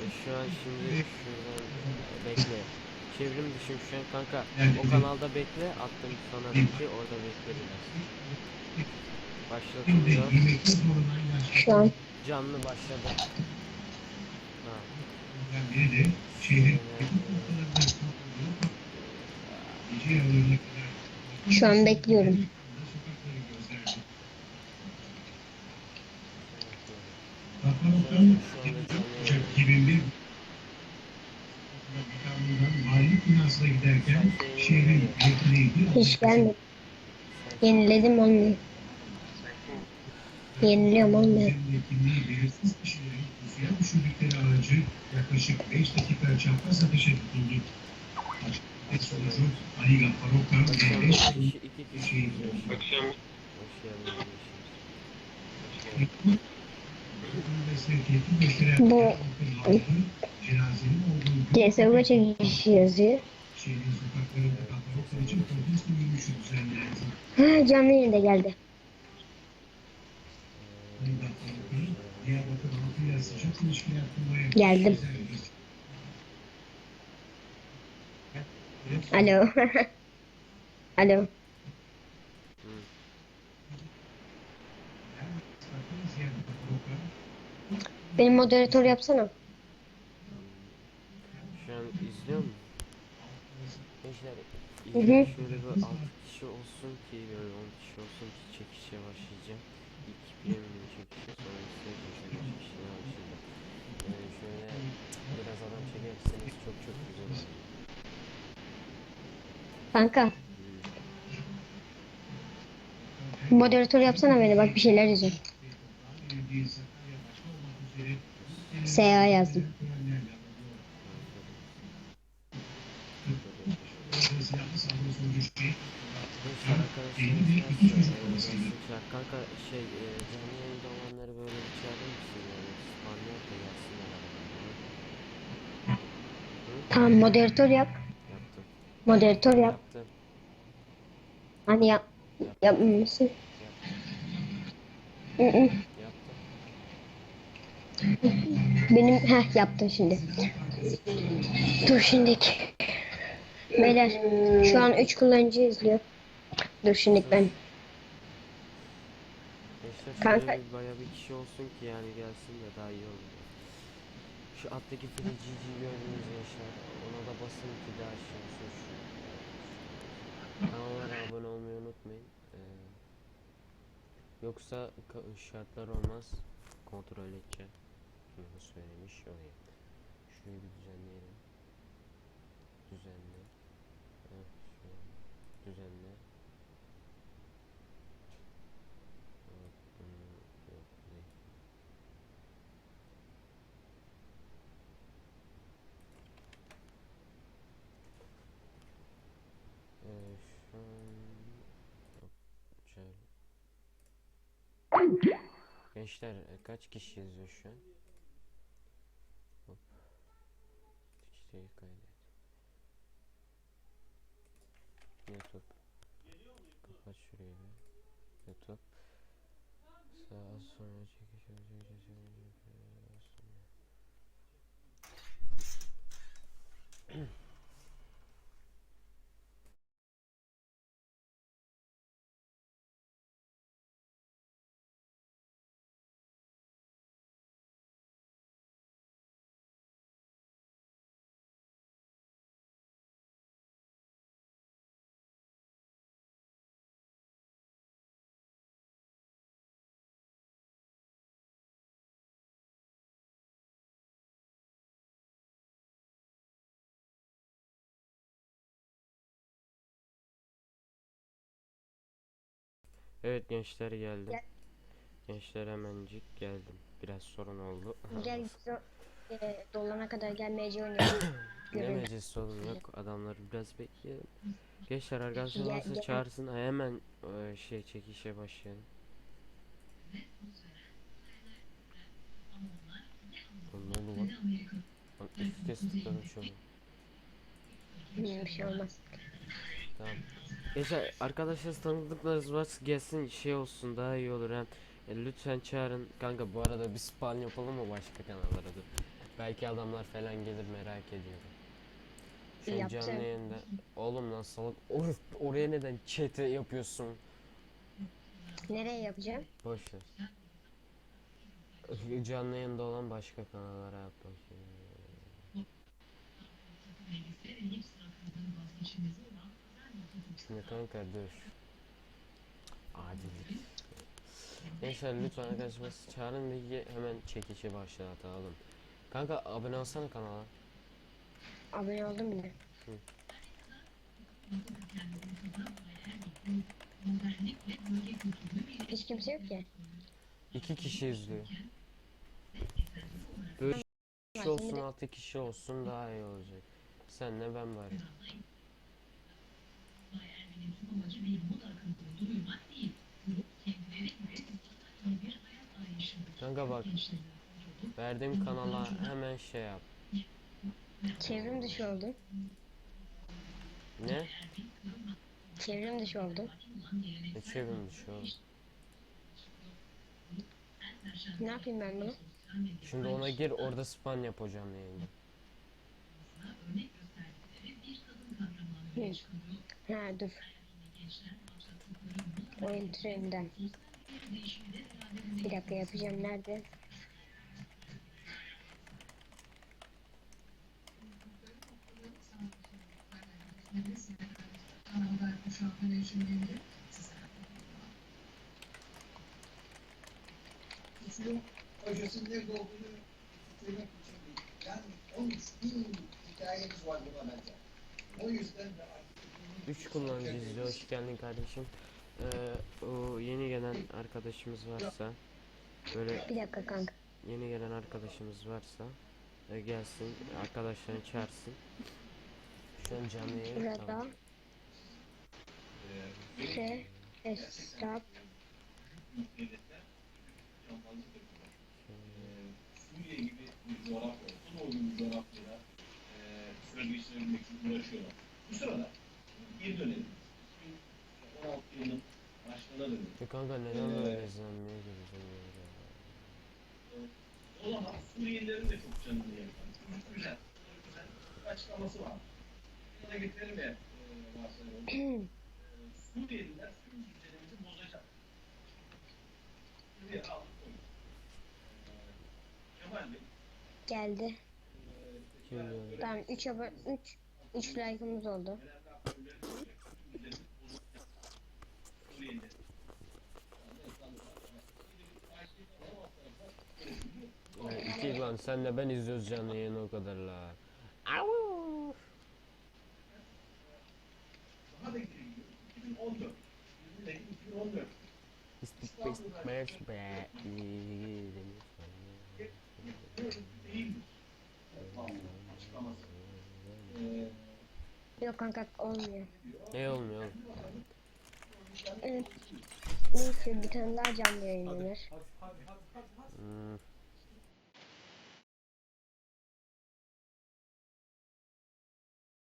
E, şu an şimdi şuradan bekle. Çevrim dışım şu an kanka. O kanalda bekle. Attım sana linki orada bekle biraz. Başlatılıyor. Şu an Canlı başladı. Ha. şu an bekliyorum. Hiç gelmedi. Yeniledim olmuyor. Yeniliyorum olmuyor. Yaklaşık 5 dakika çapraz ateşe tutuldu. Açık sonucu Ali Gaffarokan Şu ve anda 5 iki, iki kişi izliyor şu an. Akşam Bu- CSGO çekişi yazıyor. Ha, canlı yayında geldi. Geldim. Alo. Alo. Benim moderatör yapsana. İzliyor musun? Gençler Hı hı. izleyin şöyle bir 6 kişi olsun ki böyle 10 kişi olsun ki çekişe başlayacağım. İlk premium çekişe sonra ise geçen çekişine başlayacağım. Yani şöyle biraz adam çekerseniz çok çok güzel olur. Kanka. Moderatör yapsana beni bak bir şeyler yazıyor. SA yazdım. Gençler kanka şey e, canlı yayında olanları böyle bir çağırır mısın yani? Yap da gelsinler aralarına. Tamam moderatör yap. Yaptım. Moderatör yap. Yaptım. Hani yap. Yapmamışsın. Hı hı. Yaptım. Benim heh yaptın şimdi. Dur şimdiki. Beyler şu an 3 kullanıcı izliyor. Dur şimdi ben. Gençler Kanka- bir bayağı bir kişi olsun ki yani gelsin de daha iyi olur. Şu alttaki FGG gördüğünüz gençler ona da basın ki daha şey olsun şu. Kanallara abone olmayı unutmayın. Ee, yoksa ka- şartlar olmaz. Kontrol edeceğim. Bunu söylemiş olayım. Şurayı bir düzenleyelim. Düzenle. Heh, şöyle. Düzenle. Evet, bunu yok değil. Ee, şu an Hop, şöyle. Gençler e, kaç kişi yazıyor şu an? YouTube. Kapat şurayı bir. YouTube. Sağa sonra Evet gençler geldi. Gel. Gençler hemencik geldim. Biraz sorun oldu. Gel e, dolana kadar gelmeyeceği oynayalım. Meclis sorun yok. Adamları biraz bekleyelim. Gençler arkadaşlar gel. çağırsın. Hemen e, şey çekişe başlayalım. Ne oldu lan? Lan iki kez tıkladım şu an. Bir şey olmaz. Tamam. Gençler arkadaşlar tanıdıklarınız varsa gelsin şey olsun daha iyi olur hem. E, lütfen çağırın. Kanka bu arada bir spawn yapalım mı başka kanallara dur. Belki adamlar falan gelir merak ediyorum. Şu Yapacağım. canlı yayında. Oğlum lan salak. Or- oraya neden chat'e yapıyorsun? Nereye yapacağım? Boş ver. Canlı yayında olan başka kanallara yap bakayım. Şimdi kanka dur. Adilik. Neyse lütfen arkadaşlar çağırın ve hemen çekişi başlatalım. Kanka abone olsana kanala. Abone oldum bile. Hı. Hiç kimse yok ki. İki kişi izliyor. Böyle kişi olsun altı kişi olsun daha iyi olacak. Senle ben varım. Kanka bak. Verdiğim kanala hemen şey yap. Çevrim dışı oldum. Ne? Çevrim dışı oldum. Ne çevirmiş o? Ne yapayım ben bunu? Şimdi ona gir orada spam yap hocam yayında. Ha dur. Oyun treninden. Bir dakika yapacağım. Nerede? Hocasının nerede olduğunu söylemek için değil. Yani 13 bin hikayemiz var buna benzer. O yüzden de 3 kullanıcı izliyor. Hoş geldin kardeşim. Ee, o yeni gelen arkadaşımız varsa böyle Bir dakika kanka. yeni gelen arkadaşımız varsa e, gelsin arkadaşlarını çağırsın. Şu an canlı yayın Burada tamam. S hesap Suriye gibi bir coğrafya, Kuzey bir coğrafyada e, söz geçirebilmek için uğraşıyorlar. Bu sırada geri dönelim. 2016 yılının başlarına dönelim. Ya kanka neden böyle izlenmeye gireceğim böyle? O zaman Suriyelilerin de çok canını yakan. Güzel, güzel açıklaması var. Yana getirelim ya. E, varsayalım. E, Suriyeliler tüm düzenimizi bozacak. Şimdi aldık onu. E, Kemal Bey. geldi. e, Tamam 3 abone 3 3 like'ımız oldu. Suriyeliler. Ya iki lan senle ben izliyoruz canlı yayını o kadar la. Au! Daha da geri gidiyor. 2014. 20 Ekim 2014. İstik be istik be istik be. İyi demiş. Görüntü değildir. Açıklaması. Ee, Yok kanka olmuyor. Ne olmuyor oğlum? Evet. Neyse bir tane daha canlı yayınlanır. Hmm.